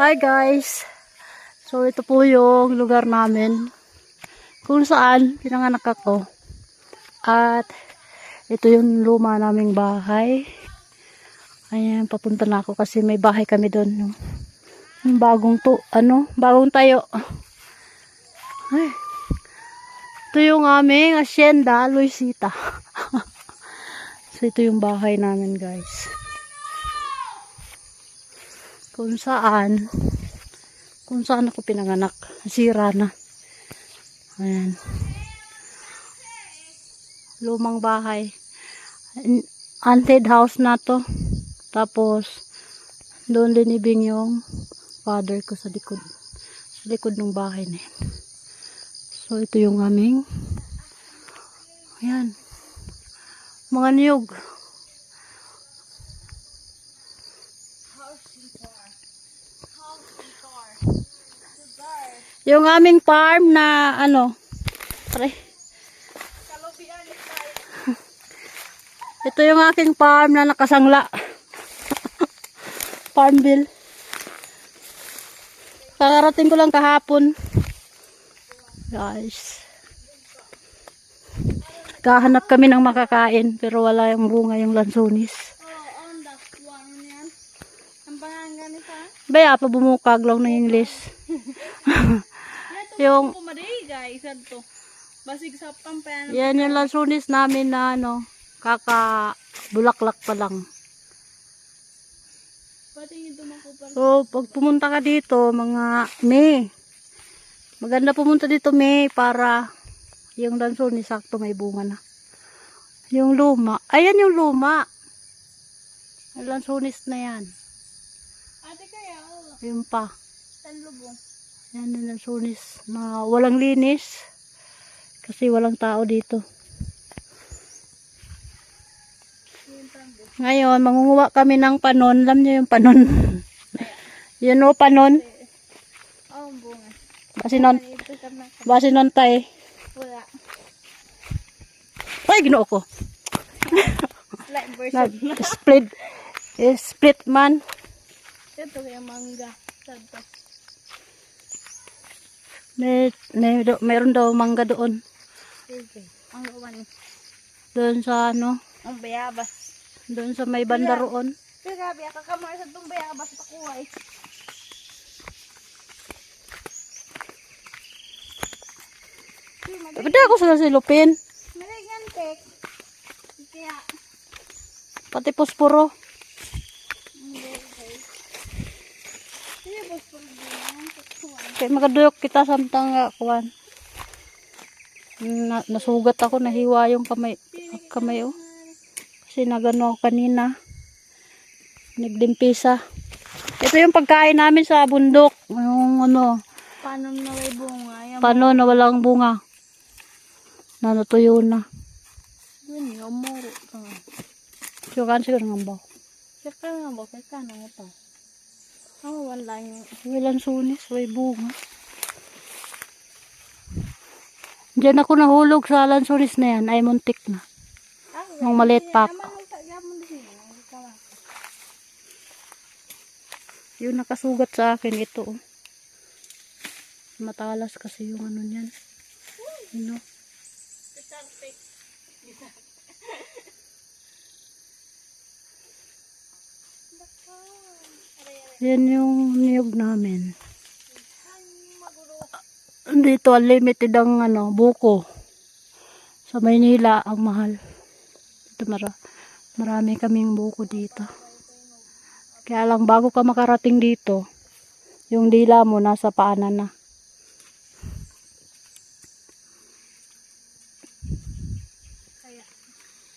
Hi guys! So ito po yung lugar namin kung saan pinanganak ako. At ito yung luma naming bahay. Ayan, papunta na ako kasi may bahay kami doon. Yung, bagong to, ano, bagong tayo. Ay. Ito yung aming asyenda, Luisita. so ito yung bahay namin guys kung saan kung saan ako pinanganak. Sira na. Ayan. Lumang bahay. Haunted house na to. Tapos doon linibing yung father ko sa likod. Sa likod ng bahay na yan so ito yung aming ayan mga niyog Yung aming farm na ano. Pare. Ito yung aking farm na nakasangla. farm bill. Kakarating ko lang kahapon. Guys. Kahanap kami ng makakain pero wala yung bunga yung lansunis. Baya pa bumukag lang ng English. yung guys, to. Basig sa pampan. Yan yung lansunis namin na ano, kaka bulaklak pa lang. Pati yung. So, pag pumunta ka dito, mga May, maganda pumunta dito May para yung lansunis sakto may bunga na. Yung luma, ayan yung luma. Yung lansunis na yan. Ate kaya, oh. Yung pa. Tanlubong. Yan yung lansunis na walang linis. Kasi walang tao dito. Ngayon, mangunguha kami ng panon. Alam niyo yung panon. Yun o, panon. Oh, ang bunga. Basi non, basi non tay. Wala. Ay, ginoo ko. Nag-split. eh, split man. Ito kaya mangga. Santo. May, may, do, meron daw mangga doon. Sige. Ang gawan. Doon sa ano, Ang bayabas. doon sa may banda roon. Pero grabe, kakamar sa itong bayabas pakuhay. Pwede ako sa silupin. Maligan, tek. Kaya, Pati posporo. Kaya makaduyok kita samtang nga kuwan. Na, nasugat ako, nahiwa yung kamay, kamay oh. Kasi nagano ako kanina. Nagdimpisa. Ito yung pagkain namin sa bundok. Yung ano, Paano na may bunga? Yung paano na walang bunga. Nanutuyo na. Yun, yung nga. Sukan siguro ng baw. Siya ka nga ba? Kaya ka na nga pa. Ako, wala yung... Walang sunis, may bunga. Diyan ako nahulog sa lansunis na yan. Ay, muntik na. Ah, Nung maliit pa ako. Yung nakasugat sa akin, ito. oh. Matalas kasi yung ano niyan. You know? Yan yung niyog namin. Dito, unlimited ang ano, buko. Sa Maynila, ang mahal. Dito, mara, marami kaming buko dito. Kaya lang, bago ka makarating dito, yung dila mo nasa paanan na.